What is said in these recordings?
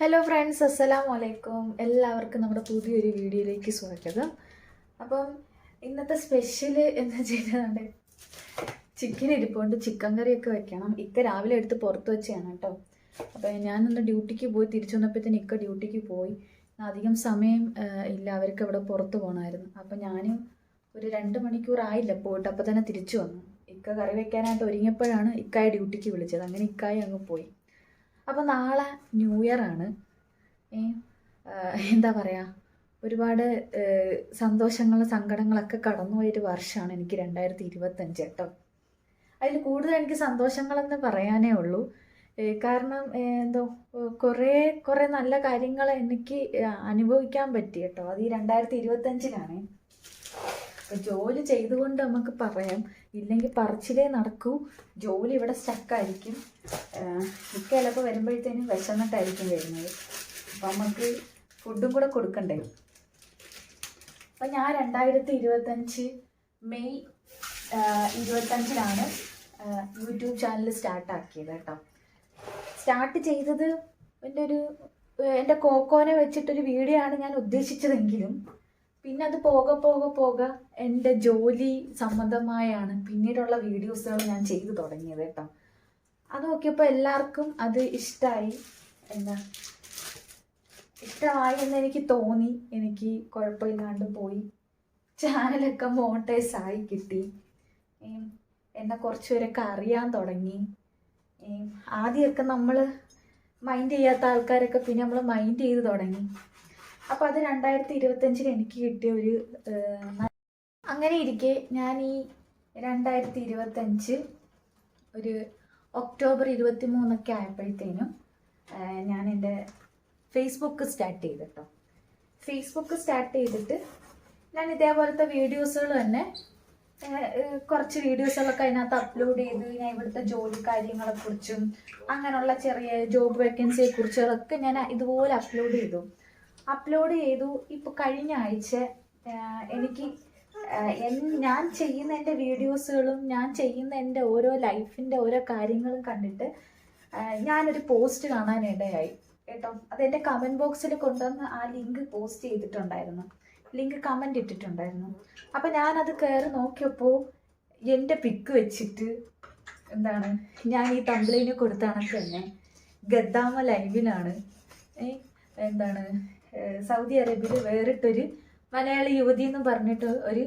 Hello friends അസ്സലാം വലൈക്കും എല്ലാവർക്കും നമ്മുടെ പുതിയൊരു വീഡിയോയിലേക്ക് സ്വാഗതം. അപ്പം ഇന്നത്തെ സ്പെഷ്യൽ എന്ന് വെച്ചിട്ടുണ്ട് ചിക്കൻ ഇരിപ്പുണ്ട്. ചിക്കൻ കറിയൊക്കെ വെക്കണം. ഇക്ക രാവിലെ എടുത്ത് പുറത്ത് വെച്ചാണ് കേട്ടോ. അപ്പം ഞാനൊന്ന് ഡ്യൂട്ടിക്ക് പോയി തിരിച്ചു വന്നപ്പോഴത്തേന് ഇക്ക ഡ്യൂട്ടിക്ക് പോയി. അധികം സമയം ഇല്ല. അവർക്ക് ഇവിടെ പുറത്ത് പോകണമായിരുന്നു അപ്പം ഞാനും ഒരു രണ്ട് മണിക്കൂറായില്ല പോയിട്ട്. അപ്പോൾ തന്നെ തിരിച്ചു വന്നു. ഇക്ക കറി വെക്കാനായിട്ട് ഒരുങ്ങിയപ്പോഴാണ് ഇക്കായ ഡ്യൂട്ടിക്ക് വിളിച്ചത്. അങ്ങനെ ഇക്കായ അങ്ങ് പോയി. അപ്പോൾ നാളെ ന്യൂ ഇയർ ആണ്. എന്താ പറയുക ഒരുപാട് സന്തോഷങ്ങളും സങ്കടങ്ങളൊക്കെ കടന്നുപോയൊരു വർഷമാണ് എനിക്ക് രണ്ടായിരത്തി ഇരുപത്തഞ്ച് കേട്ടോ. അതിൽ കൂടുതൽ എനിക്ക് സന്തോഷങ്ങളെന്ന് പറയാനേ ഉള്ളൂ. കാരണം എന്തോ കുറേ കുറേ നല്ല കാര്യങ്ങൾ എനിക്ക് അനുഭവിക്കാൻ പറ്റി കേട്ടോ. അത് ഈ രണ്ടായിരത്തി ഇരുപത്തഞ്ചിലാണ് അപ്പോൾ ജോലി ചെയ്തുകൊണ്ട് നമുക്ക് പറയാം. ഇല്ലെങ്കിൽ പറച്ചിലേ നടക്കൂ. ജോലി ഇവിടെ സ്റ്റക്കായിരിക്കും മിക്ക ചിലപ്പോൾ വരുമ്പോഴത്തേനും വിശന്നിട്ടായിരിക്കും വരുന്നത്. അപ്പം നമുക്ക് ഫുഡും കൂടെ കൊടുക്കണ്ടേ? അപ്പം ഞാൻ രണ്ടായിരത്തി ഇരുപത്തഞ്ച് മെയ് ആ, യൂട്യൂബ് ചാനൽ സ്റ്റാർട്ടാക്കിയത് കേട്ടോ. സ്റ്റാർട്ട് ചെയ്തത് എന്റെ ഒരു എന്റെ കോക്കോനെ വെച്ചിട്ടൊരു വീഡിയോ ആണ് ഞാൻ ഉദ്ദേശിച്ചതെങ്കിലും പിന്നെ അത് പോക പോക പോക എന്റെ ജോലി സംബന്ധമായാണ് പിന്നീടുള്ള വീഡിയോസുകൾ ഞാൻ ചെയ്തു തുടങ്ങിയത് കേട്ടോ. അത് നോക്കിയപ്പോൾ എല്ലാവർക്കും അത് ഇഷ്ടമായി എന്താ? ഇഷ്ടമായി എന്ന് എനിക്ക് തോന്നി. എനിക്ക് കുഴപ്പമില്ലാണ്ട് പോയി. ചാനലൊക്കെ മോട്ടേഴ്സ് ആയി കിട്ടി. എന്നെ കുറച്ച് പേരൊക്കെ അറിയാൻ തുടങ്ങി. ആദ്യമൊക്കെ നമ്മൾ മൈൻഡ് ചെയ്യാത്ത ആൾക്കാരൊക്കെ പിന്നെ നമ്മൾ മൈൻഡ് ചെയ്ത് തുടങ്ങി. അപ്പോൾ അത് രണ്ടായിരത്തി ഇരുപത്തഞ്ചിൽ എനിക്ക് കിട്ടിയ ഒരു അങ്ങനെ ഇരിക്കെ ഞാൻ ഈ രണ്ടായിരത്തി ഇരുപത്തഞ്ച് ഒരു ഒക്ടോബർ ഇരുപത്തി മൂന്നൊക്കെ ആയപ്പോഴത്തേനും ഞാൻ എന്റെ ഫേസ്ബുക്ക് സ്റ്റാർട്ട് ചെയ്തു കേട്ടോ ഫേസ്ബുക്ക് സ്റ്റാർട്ട് ചെയ്തിട്ട് ഞാൻ ഇതേപോലത്തെ വീഡിയോസുകൾ തന്നെ കുറച്ച് വീഡിയോസുകളൊക്കെ അതിനകത്ത് അപ്ലോഡ് ചെയ്ത്. ഞാൻ ഇവിടുത്തെ ജോലി കാര്യങ്ങളെക്കുറിച്ചും അങ്ങനെയുള്ള ചെറിയ ജോബ് വേക്കൻസിയെ കുറിച്ചുകളൊക്കെ ഞാൻ ഇതുപോലെ അപ്ലോഡ് ചെയ്തു. അപ്ലോഡ് ചെയ്തു. ഇപ്പോൾ കഴിഞ്ഞ ആഴ്ച എനിക്ക് ഞാൻ ചെയ്യുന്ന എന്റെ വീഡിയോസുകളും ഞാൻ ചെയ്യുന്ന എന്റെ ഓരോ ലൈഫിന്റെ ഓരോ കാര്യങ്ങളും കണ്ടിട്ട് ഞാനൊരു പോസ്റ്റ് കാണാനിടയായി കേട്ടോ അത് എന്റെ കമന്റ് ബോക്സിൽ കൊണ്ടുവന്ന് ആ ലിങ്ക് പോസ്റ്റ് ചെയ്തിട്ടുണ്ടായിരുന്നു. ലിങ്ക് കമന്റ് ഇട്ടിട്ടുണ്ടായിരുന്നു. അപ്പം ഞാനത് കയറി നോക്കിയപ്പോൾ എന്റെ പിക്ക് വെച്ചിട്ട് എന്താണ് ഞാൻ ഈ തമ്പ്ലൈന് കൊടുത്ത കണക്ക് തന്നെ. ഗദ്ദാമ ലൈവിലാണ് എന്താണ് സൗദി അറേബ്യയിൽ വേറിട്ടൊരു മലയാളി യുവതി എന്ന് പറഞ്ഞിട്ട് ഒരു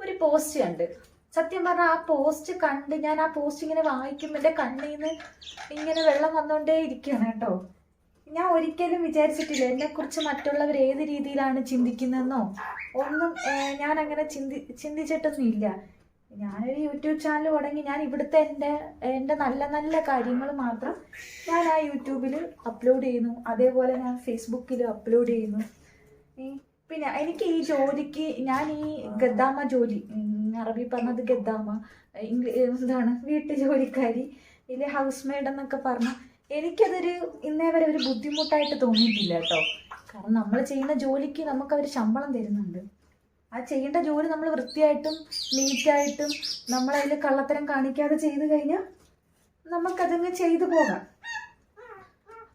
ഒരു പോസ്റ്റ് കണ്ട്. സത്യം പറഞ്ഞാൽ ആ പോസ്റ്റ് കണ്ട് ഞാൻ ആ പോസ്റ്റ് ഇങ്ങനെ വായിക്കുമ്പോൾ എന്റെ കണ്ണിൽ നിന്ന് ഇങ്ങനെ വെള്ളം വന്നുകൊണ്ടേ ഇരിക്കുകയാണ് കേട്ടോ. ഞാൻ ഒരിക്കലും വിചാരിച്ചിട്ടില്ല എന്നെക്കുറിച്ച് മറ്റുള്ളവർ ഏത് രീതിയിലാണ് ചിന്തിക്കുന്നതെന്നോ ഒന്നും ഞാൻ അങ്ങനെ ചിന്തി ചിന്തിച്ചിട്ടൊന്നും ഇല്ല. ഞാനൊരു യൂട്യൂബ് ചാനൽ തുടങ്ങി ഞാൻ ഇവിടുത്തെ എന്റെ എന്റെ നല്ല നല്ല കാര്യങ്ങൾ മാത്രം ഞാൻ ആ യൂട്യൂബിൽ അപ്ലോഡ് ചെയ്യുന്നു. അതേപോലെ ഞാൻ ഫേസ്ബുക്കിൽ അപ്ലോഡ് ചെയ്യുന്നു. പിന്നെ എനിക്ക് ഈ ജോലിക്ക് ഞാൻ ഈ ഗദ്ദാമ ജോലി അറബി പറഞ്ഞത് ഗദ്ദാമ ഇംഗ്ലീ എന്താണ് വീട്ടു ജോലിക്കാരി ഇല്ലെ ഹൗസ് മെയ്ഡ് എന്നൊക്കെ പറഞ്ഞാൽ എനിക്കതൊരു ഇന്നേ വരെ ഒരു ബുദ്ധിമുട്ടായിട്ട് തോന്നിയിട്ടില്ല കേട്ടോ. കാരണം നമ്മൾ ചെയ്യുന്ന ജോലിക്ക് നമുക്ക് അവർ ശമ്പളം തരുന്നുണ്ട്. ആ ചെയ്യേണ്ട ജോലി നമ്മൾ വൃത്തിയായിട്ടും നീറ്റായിട്ടും നമ്മളതിൽ കള്ളത്തരം കാണിക്കാതെ ചെയ്തു കഴിഞ്ഞാൽ നമുക്കതങ്ങ് ചെയ്തു പോകാം.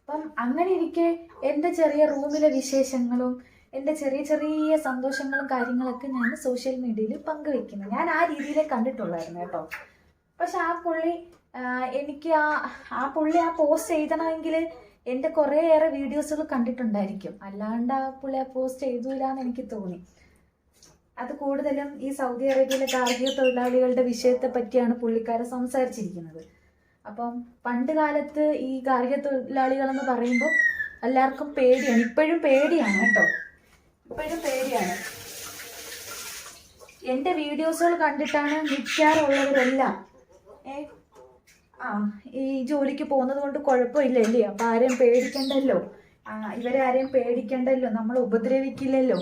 അപ്പം അങ്ങനെ ഇരിക്കെ എന്റെ ചെറിയ റൂമിലെ വിശേഷങ്ങളും എന്റെ ചെറിയ ചെറിയ സന്തോഷങ്ങളും കാര്യങ്ങളൊക്കെ ഞാൻ സോഷ്യൽ മീഡിയയിൽ പങ്കുവെക്കുന്നു. ഞാൻ ആ രീതിയിലേ കണ്ടിട്ടുള്ളായിരുന്നു കേട്ടോ. പക്ഷെ ആ പുള്ളി എനിക്ക് ആ ആ പുള്ളി ആ പോസ്റ്റ് ചെയ്തണമെങ്കിൽ എന്റെ കുറേയേറെ വീഡിയോസുകൾ കണ്ടിട്ടുണ്ടായിരിക്കും. അല്ലാണ്ട് ആ പുള്ളി ആ പോസ്റ്റ് എഴുതൂല എന്ന് എനിക്ക് തോന്നി. അത് കൂടുതലും ഈ സൗദി അറേബ്യയിലെ ഗാർഹിക തൊഴിലാളികളുടെ വിഷയത്തെ പറ്റിയാണ് പുള്ളിക്കാരൻ സംസാരിച്ചിരിക്കുന്നത്. അപ്പം പണ്ട് കാലത്ത് ഈ ഗാർഹിക തൊഴിലാളികളെന്ന് പറയുമ്പോൾ എല്ലാവർക്കും പേടിയാണ്. ഇപ്പോഴും പേടിയാണ് കേട്ടോ. ഇപ്പോഴും പേടിയാണ്. എന്റെ വീഡിയോസുകൾ കണ്ടിട്ടാണ് മിക്കാറുള്ളവരെല്ലാം ഏ ആ ഈ ജോലിക്ക് പോകുന്നത് കൊണ്ട് കുഴപ്പമില്ല കുഴപ്പമില്ലല്ലേ? അപ്പം ആരെയും പേടിക്കണ്ടല്ലോ? ആ, ഇവരെ ആരെയും പേടിക്കണ്ടല്ലോ നമ്മൾ ഉപദ്രവിക്കില്ലല്ലോ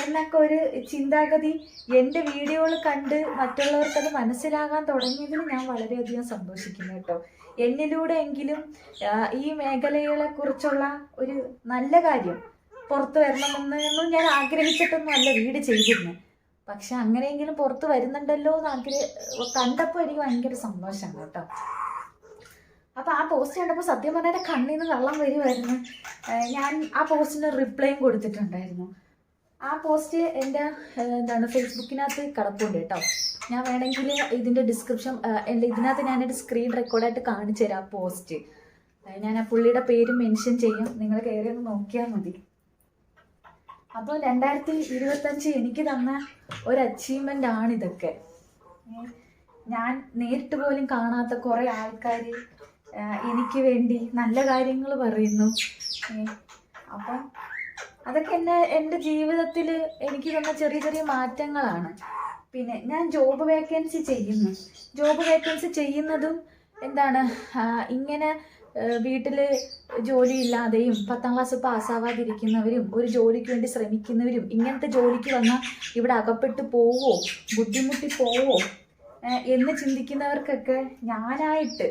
എന്നൊക്കെ ഒരു ചിന്താഗതി എന്റെ വീഡിയോകൾ കണ്ട് മറ്റുള്ളവർക്കത് മനസ്സിലാകാൻ തുടങ്ങിയതിൽ ഞാൻ വളരെയധികം സന്തോഷിക്കുന്നു കേട്ടോ. എന്നിലൂടെ എങ്കിലും ഈ മേഖലകളെ കുറിച്ചുള്ള ഒരു നല്ല കാര്യം പുറത്തു വരണമെന്നൊന്നും ഞാൻ ആഗ്രഹിച്ചിട്ടൊന്നും അല്ല വീട് ചെയ്തിരുന്നു പക്ഷെ അങ്ങനെയെങ്കിലും പുറത്ത് വരുന്നുണ്ടല്ലോ എന്ന് ആഗ്രഹ കണ്ടപ്പോൾ എനിക്ക് ഭയങ്കര സന്തോഷമാണ് കേട്ടോ. അപ്പോൾ ആ പോസ്റ്റ് കണ്ടപ്പോൾ സത്യം പറഞ്ഞാൽ എന്റെ കണ്ണിൽ നിന്ന് വെള്ളം വരുമായിരുന്നു ഞാൻ ആ പോസ്റ്റിന് റിപ്ലൈയും കൊടുത്തിട്ടുണ്ടായിരുന്നു. ആ പോസ്റ്റ് എന്റെ എന്താണ് ഫേസ്ബുക്കിനകത്ത് കിടപ്പുണ്ട് കേട്ടോ. ഞാൻ വേണമെങ്കിൽ ഇതിന്റെ ഡിസ്ക്രിപ്ഷൻ ഇതിനകത്ത് ഞാനൊരു സ്ക്രീൻ റെക്കോർഡായിട്ട് കാണിച്ചു തരാം ആ പോസ്റ്റ് ഞാൻ ആ പുള്ളിയുടെ പേര് മെൻഷൻ ചെയ്യും. നിങ്ങൾ കയറി ഒന്ന് നോക്കിയാൽ മതി. അപ്പോൾ രണ്ടായിരത്തി ഇരുപത്തഞ്ച് എനിക്ക് തന്ന ഒരു അച്ചീവ്മെന്റ് ആണ് ഇതൊക്കെ ഞാൻ നേരിട്ട് പോലും കാണാത്ത കുറേ ആൾക്കാർ എനിക്ക് വേണ്ടി നല്ല കാര്യങ്ങൾ പറയുന്നു. അപ്പം അതൊക്കെ എന്നെ എന്റെ ജീവിതത്തിൽ എനിക്ക് തന്ന ചെറിയ ചെറിയ മാറ്റങ്ങളാണ്. പിന്നെ ഞാൻ ജോബ് വേക്കൻസി ചെയ്യുന്നു. ജോബ് വേക്കൻസി ചെയ്യുന്നതും എന്താണ് ഇങ്ങനെ വീട്ടിൽ ജോലി ഇല്ലാതെയും പത്താം ക്ലാസ് പാസ്സാവാതിരിക്കുന്നവരും ഒരു ജോലിക്ക് വേണ്ടി ശ്രമിക്കുന്നവരും ഇങ്ങനത്തെ ജോലിക്ക് വന്നാൽ ഇവിടെ അകപ്പെട്ടു പോവോ ബുദ്ധിമുട്ടി പോവോ എന്ന് ചിന്തിക്കുന്നവർക്കൊക്കെ ഞാനായിട്ട്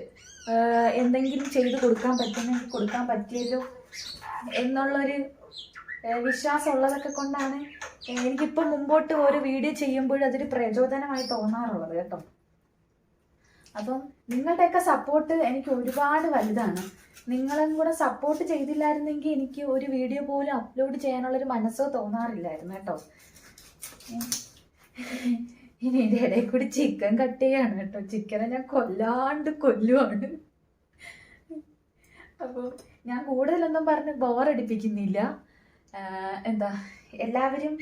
എന്തെങ്കിലും ചെയ്തു കൊടുക്കാൻ പറ്റുമെങ്കിൽ കൊടുക്കാൻ പറ്റിയല്ലോ എന്നുള്ളൊരു വിശ്വാസം വിശ്വാസമുള്ളതൊക്കെ കൊണ്ടാണ് എനിക്കിപ്പോൾ മുമ്പോട്ട് ഒരു വീഡിയോ ചെയ്യുമ്പോൾ അതൊരു പ്രചോദനമായി തോന്നാറുള്ളത് കേട്ടോ. അപ്പം നിങ്ങളുടെയൊക്കെ സപ്പോർട്ട് എനിക്ക് ഒരുപാട് വലുതാണ്. നിങ്ങളും കൂടെ സപ്പോർട്ട് ചെയ്തില്ലായിരുന്നെങ്കിൽ എനിക്ക് ഒരു വീഡിയോ പോലും അപ്ലോഡ് ചെയ്യാനുള്ളൊരു മനസ്സോ തോന്നാറില്ലായിരുന്നു കേട്ടോ. ഇനി ഇതിന്റെ ഇടയിൽ കൂടി ചിക്കൻ കട്ട് ചെയ്യാണ് കേട്ടോ. ചിക്കനെ ഞാൻ കൊല്ലാണ്ട് കൊല്ലുവാണ്. അപ്പോൾ ഞാൻ കൂടുതലൊന്നും പറഞ്ഞ് ബോറടിപ്പിക്കുന്നില്ല എന്താ എല്ലാവരും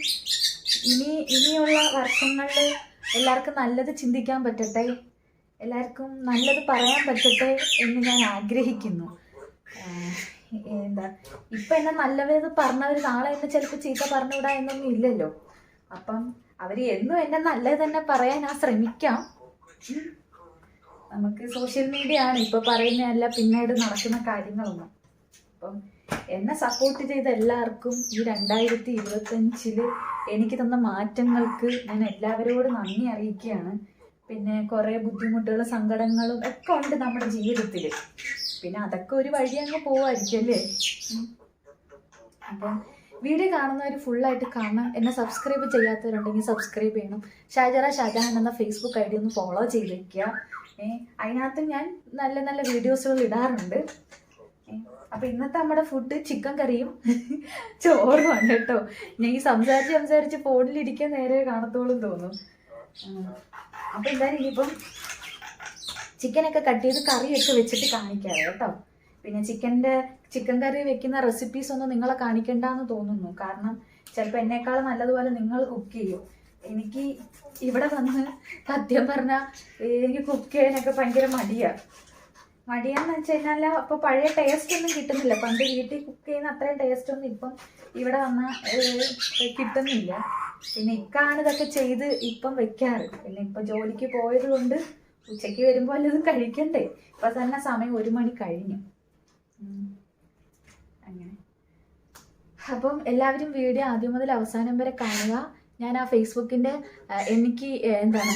ഇനി ഇനിയുള്ള വർഷങ്ങളിൽ എല്ലാവർക്കും നല്ലത് ചിന്തിക്കാൻ പറ്റട്ടെ. എല്ലാവർക്കും നല്ലത് പറയാൻ പറ്റട്ടെ എന്ന് ഞാൻ ആഗ്രഹിക്കുന്നു. എന്താ ഇപ്പം എന്നെ നല്ലവരത് പറഞ്ഞവർ നാളെ എന്നെ ചിലപ്പോൾ ചീത്ത പറഞ്ഞുകൂടാ എന്നൊന്നും ഇല്ലല്ലോ. അപ്പം അവർ എന്നും എന്നെ നല്ലത് തന്നെ പറയാൻ ആ ശ്രമിക്കാം. നമുക്ക് സോഷ്യൽ മീഡിയ ആണ്. ഇപ്പൊ പറയുന്നതല്ല പിന്നീട് നടക്കുന്ന കാര്യങ്ങളൊന്നും. അപ്പം എന്നെ സപ്പോർട്ട് ചെയ്ത എല്ലാവർക്കും ഈ രണ്ടായിരത്തി ഇരുപത്തഞ്ചിൽ എനിക്ക് തന്ന മാറ്റങ്ങൾക്ക് ഞാൻ എല്ലാവരോടും നന്ദി അറിയിക്കുകയാണ്. പിന്നെ കുറേ ബുദ്ധിമുട്ടുകളും സങ്കടങ്ങളും ഒക്കെ ഉണ്ട് നമ്മുടെ ജീവിതത്തിൽ പിന്നെ അതൊക്കെ ഒരു വഴി അങ്ങ് പോവായിരിക്കും അല്ലേ? അപ്പം വീഡിയോ കാണുന്നവർ ഫുള്ളായിട്ട് കാണണം എന്നെ സബ്സ്ക്രൈബ് ചെയ്യാത്തവരുണ്ടെങ്കിൽ സബ്സ്ക്രൈബ് ചെയ്യണം. ഷാജറ ഷാജഹാൻ എന്ന ഫേസ്ബുക്ക് ഐ ഡി ഒന്ന് ഫോളോ ചെയ്ത് വയ്ക്കുക ഏ അതിനകത്ത് ഞാൻ നല്ല നല്ല വീഡിയോസുകൾ ഇടാറുണ്ട്. അപ്പോൾ അപ്പൊ ഇന്നത്തെ നമ്മുടെ ഫുഡ് ചിക്കൻ കറിയും ചോറുമാണ് കേട്ടോ. ഞാൻ ഈ സംസാരിച്ച് സംസാരിച്ച് ഫോണിലിരിക്കാൻ നേരെ കാണത്തോളും തോന്നും ഉം. അപ്പൊ എന്തായാലും ഇനിയിപ്പം ചിക്കനൊക്കെ കട്ട് ചെയ്ത് കറിയൊക്കെ വെച്ചിട്ട് കാണിക്കാം കേട്ടോ. പിന്നെ ചിക്കന്റെ ചിക്കൻ കറി വെക്കുന്ന റെസിപ്പീസ് ഒന്നും നിങ്ങളെ കാണിക്കണ്ടെന്ന് തോന്നുന്നു. കാരണം ചിലപ്പോൾ എന്നെക്കാൾ നല്ലതുപോലെ നിങ്ങൾ കുക്ക് ചെയ്യും. എനിക്ക് ഇവിടെ വന്ന് സത്യം പറഞ്ഞാൽ എനിക്ക് കുക്ക് ചെയ്യാനൊക്കെ ഭയങ്കര മടിയാണ് മടിയാന്ന് വെച്ച് കഴിഞ്ഞാൽ അപ്പോൾ പഴയ ടേസ്റ്റ് ഒന്നും കിട്ടുന്നില്ല. പണ്ട് വീട്ടിൽ കുക്ക് ചെയ്യുന്ന അത്രയും ടേസ്റ്റ് ഒന്നും ഇപ്പം ഇവിടെ വന്ന കിട്ടുന്നില്ല. പിന്നെ ഇക്കാണ് ഇതൊക്കെ ചെയ്ത് ഇപ്പം വെക്കാറ്. പിന്നെ ഇപ്പം ജോലിക്ക് പോയത് കൊണ്ട് ഉച്ചയ്ക്ക് വരുമ്പോൾ വല്ലതും കഴിക്കണ്ടേ? ഇപ്പം തന്നെ സമയം ഒരു മണി കഴിഞ്ഞു. അങ്ങനെ. അപ്പം എല്ലാവരും വീഡിയോ ആദ്യം മുതൽ അവസാനം വരെ കാണുക. ഞാൻ ആ ഫേസ്ബുക്കിന്റെ എനിക്ക് എന്താണ്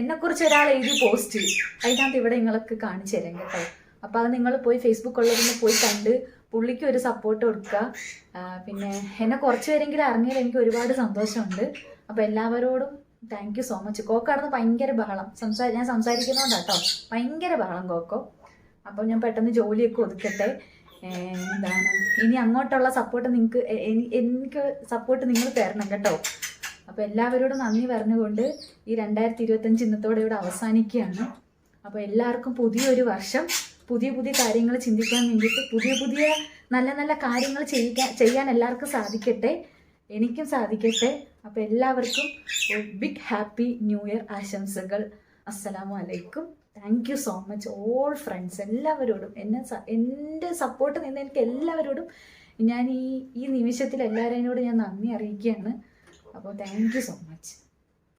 എന്നെക്കുറിച്ച് ഒരാൾ എഴുതി പോസ്റ്റ്. അതിനകത്ത് ഇവിടെ നിങ്ങൾക്ക് കാണിച്ചു തരാം കേട്ടോ. അപ്പോൾ അത് നിങ്ങൾ പോയി ഫേസ്ബുക്ക് ഉള്ളതൊന്ന് പോയി കണ്ട് പുള്ളിക്ക് ഒരു സപ്പോർട്ട് കൊടുക്കുക. പിന്നെ എന്നെ കുറച്ച് പേരെങ്കിലും അറിഞ്ഞാൽ എനിക്ക് ഒരുപാട് സന്തോഷമുണ്ട്. അപ്പോൾ എല്ലാവരോടും താങ്ക് യു സോ മച്ച് കോക്ക നടന്ന് ഭയങ്കര ബഹളം. സംസാ ഞാൻ സംസാരിക്കുന്നതുകൊണ്ടാട്ടോ ഭയങ്കര ബഹളം കോക്കോ. അപ്പോൾ ഞാൻ പെട്ടെന്ന് ജോലിയൊക്കെ ഒതുക്കട്ടെ. എന്താണ്? ഇനി അങ്ങോട്ടുള്ള സപ്പോർട്ട് നിങ്ങൾക്ക് എനിക്ക് സപ്പോർട്ട് നിങ്ങൾ തരണം കേട്ടോ. അപ്പോൾ എല്ലാവരോടും നന്ദി പറഞ്ഞുകൊണ്ട് ഈ രണ്ടായിരത്തി ഇരുപത്തഞ്ച് ഇന്നത്തോടെ ഇവിടെ അവസാനിക്കുകയാണ്. അപ്പോൾ എല്ലാവർക്കും പുതിയൊരു വർഷം പുതിയ പുതിയ കാര്യങ്ങൾ ചിന്തിക്കാൻ വേണ്ടിയിട്ട് പുതിയ പുതിയ നല്ല നല്ല കാര്യങ്ങൾ ചെയ്യിക്കാൻ ചെയ്യാൻ എല്ലാവർക്കും സാധിക്കട്ടെ. എനിക്കും സാധിക്കട്ടെ. അപ്പോൾ എല്ലാവർക്കും ബിഗ് ഹാപ്പി ന്യൂ ഇയർ ആശംസകൾ. അസ്സലാമു അലൈക്കും. Thank you so much all friends എല്ലാവരോടും. എന്നെ എന്റെ സപ്പോർട്ട് നിന്ന് എനിക്ക് എല്ലാവരോടും ഞാൻ ഈ ഈ നിമിഷത്തിൽ എല്ലാവരോടും ഞാൻ നന്ദി അറിയിക്കുകയാണ്. അപ്പോൾ താങ്ക് യു സോ മച്ച്